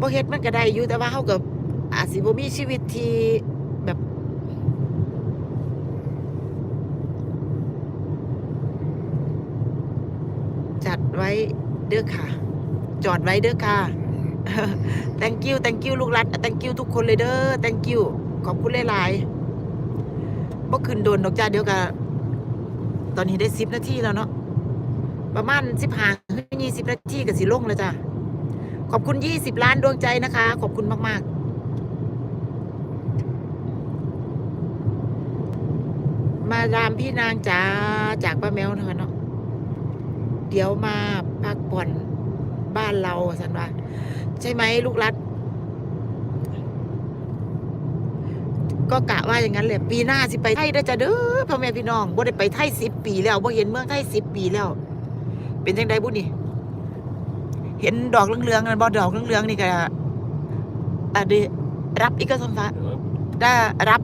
บ่เฮ็ดมันก็ได้อยู่แต่ว่าเฮาก็อาจสิบ่มีชีวิตที่แบบ จัดไว้เด้อค่ะ จอดไว้เด้อค่ะ thank you thank you ลูกรัด thank you ทุกคนเลยเด้อ thank you ขอบคุณหลายๆบ่ขึ้นโดนดอกจ้าเดี๋ยวก็ตอนนี้ได้10นาทีแล้วเนาะประมาณ15ถึง20นาทีก็สิลงแล้วจ้ะ ขอบคุณ 20 ล้านดวงใจนะคะ ขอบคุณมาก ๆมาดามพี่นางจ๋าจากป้าแมวนะคะเนาะเดี๋ยวมาพักผ่อนบ้านเราสันว่าใช่ไหมลูกรัด ก็กะว่าอย่างนั้นแหละปีหน้าสิไปไทยได้จะเด้อพ่อแม่พี่น้องบ่ได้ไปไทยสิบปีแล้วบ่เห็นเมืองไทยสิบปีแล้ว เป็นจังไดบุญนี่ เห็นดอกเหลืองๆนั่นบ่ดอกเหลืองๆนี่ก็อะไดีรับอีกก็สมฟ้าได้รับ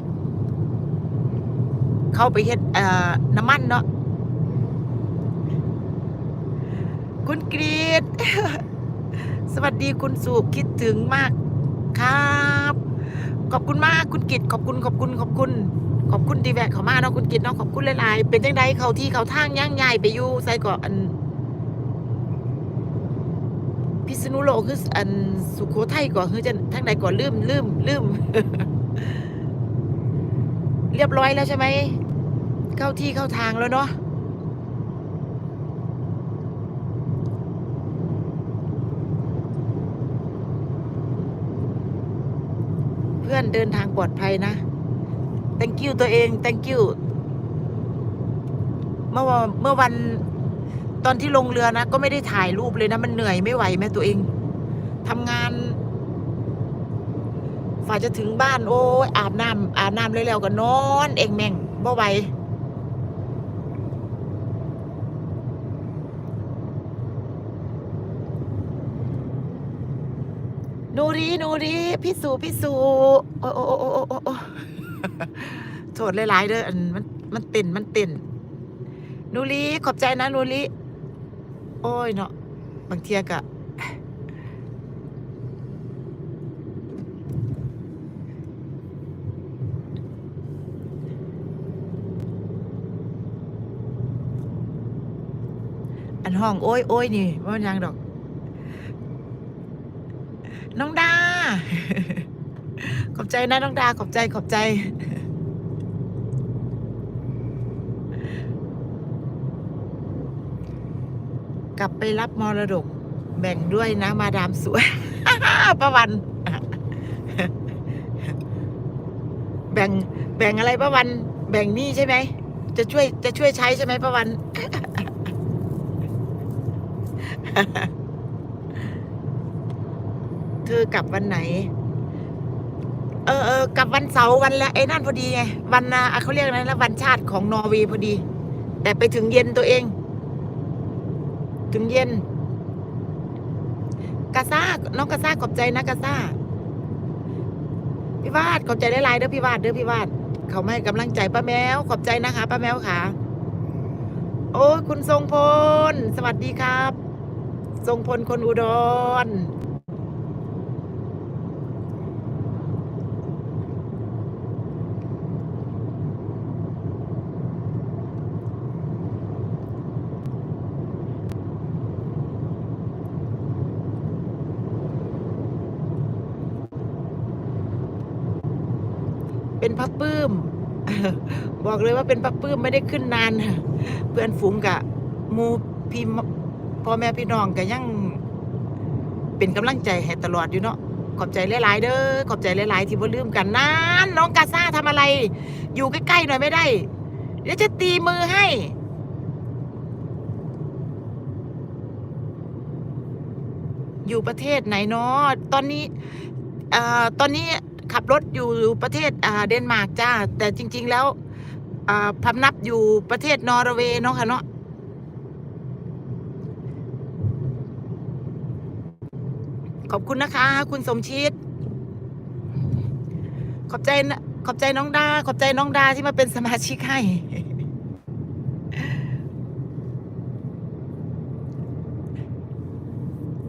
เข้าไปเฮ็ดเอ่อน้ำมันเนาะคุณกรีดสวัสดีคุณสุคิดถึงมากครับ ขอบคุณมากคุณกิตขอบคุณขอบคุณขอบคุณ ขอบคุณดีแวะเขามาเนาะคุณกิตเนาะขอบคุณหลายๆเป็นจังไดเขาที่เขาทางย่างใหญ่ไปอยู่ใส่ก่อนอัน พิษณุโลกคืออันสุโขทัยก่อนคือจะทางใดก่อนลืมลืมลืมเรียบร้อยแล้วใช่ไหม เข้าที่เข้าทางแล้วเนาะเพื่อนเดินทางปลอดภัยนะ thank you ตัวเอง thank you เมื่อวันเมื่อวัน ตอนที่ลงเรือนะ ก็ไม่ได้ถ่ายรูปเลยนะมันเหนื่อยไม่ไหวแม่ตัวเองทำงานฝ่าจะถึงบ้านโอ้ยอาบน้ำอาบน้ำเร็วๆก็นอน เองแม่งบ่ไหวนูรีนูรีพี่สูพี่สูโอ้โอ้โอ้โอ้โอ้โทษหลายๆเด้ออันมันมันเต้นมันเต้นนูรีขอบใจนะนูรี โอ้ยเนาะบางเทียกะอันห้องโอ้ยโอ้ยนี่ว่ามันยังดอก น้องดา ขอบใจนะน้องดา ขอบใจขอบใจ กลับไปรับมรดก แบ่งด้วยนะ มาดามสวย ประวัน แบ่ง แบ่งอะไรประวัน แบ่งนี้ใช่ไหม จะช่วย จะช่วยใช้ใช่ไหมประวัน เธอกลับวันไหน เออเออกลับวันเสาร์วันละไอ้นั่นพอดีไง วันนะอะเขาเรียกอะไรนะวันชาติของนอร์เวย์พอดี แต่ไปถึงเย็นตัวเอง ถึงเย็น กาซ่าน้องกาซ่าขอบใจนะกาซ่าพี่วาดขอบใจได้หลายเด้อพี่วาดเด้อพี่วาดเขาไม่ให้กำลังใจป้าแมว ขอบใจนะคะป้าแมวค่ะ โอ้คุณทรงพล สวัสดีครับ ทรงพลคนอุดร เป็นพับปื้ม บอกเลยว่าเป็นพับปื้มไม่ได้ขึ้นนาน เพื่อนฝูงกะมูพี่พ่อแม่พี่น้องก็ยัง เป็นกำลังใจให้ตลอดอยู่เนาะขอบใจหลายๆเด้อขอบใจหลายๆที่บ่ลืมกันนานน้องกาซ่าทำอะไร อยู่ใกล้ๆหน่อยไม่ได้ เดี๋ยวจะตีมือให้อยู่ประเทศไหนเนาะตอนนี้อ่อตอนนี้ ขับรถอยู่ประเทศเดนมาร์กจ้า แต่จริง ๆ แล้วพำนับอยู่ประเทศนอร์เวย์เนาะค่ะเนาะขอบคุณนะคะ คุณสมชิตขอบใจ ขอบใจน้องดา ขอบใจน้องดาที่มาเป็นสมาชิกให้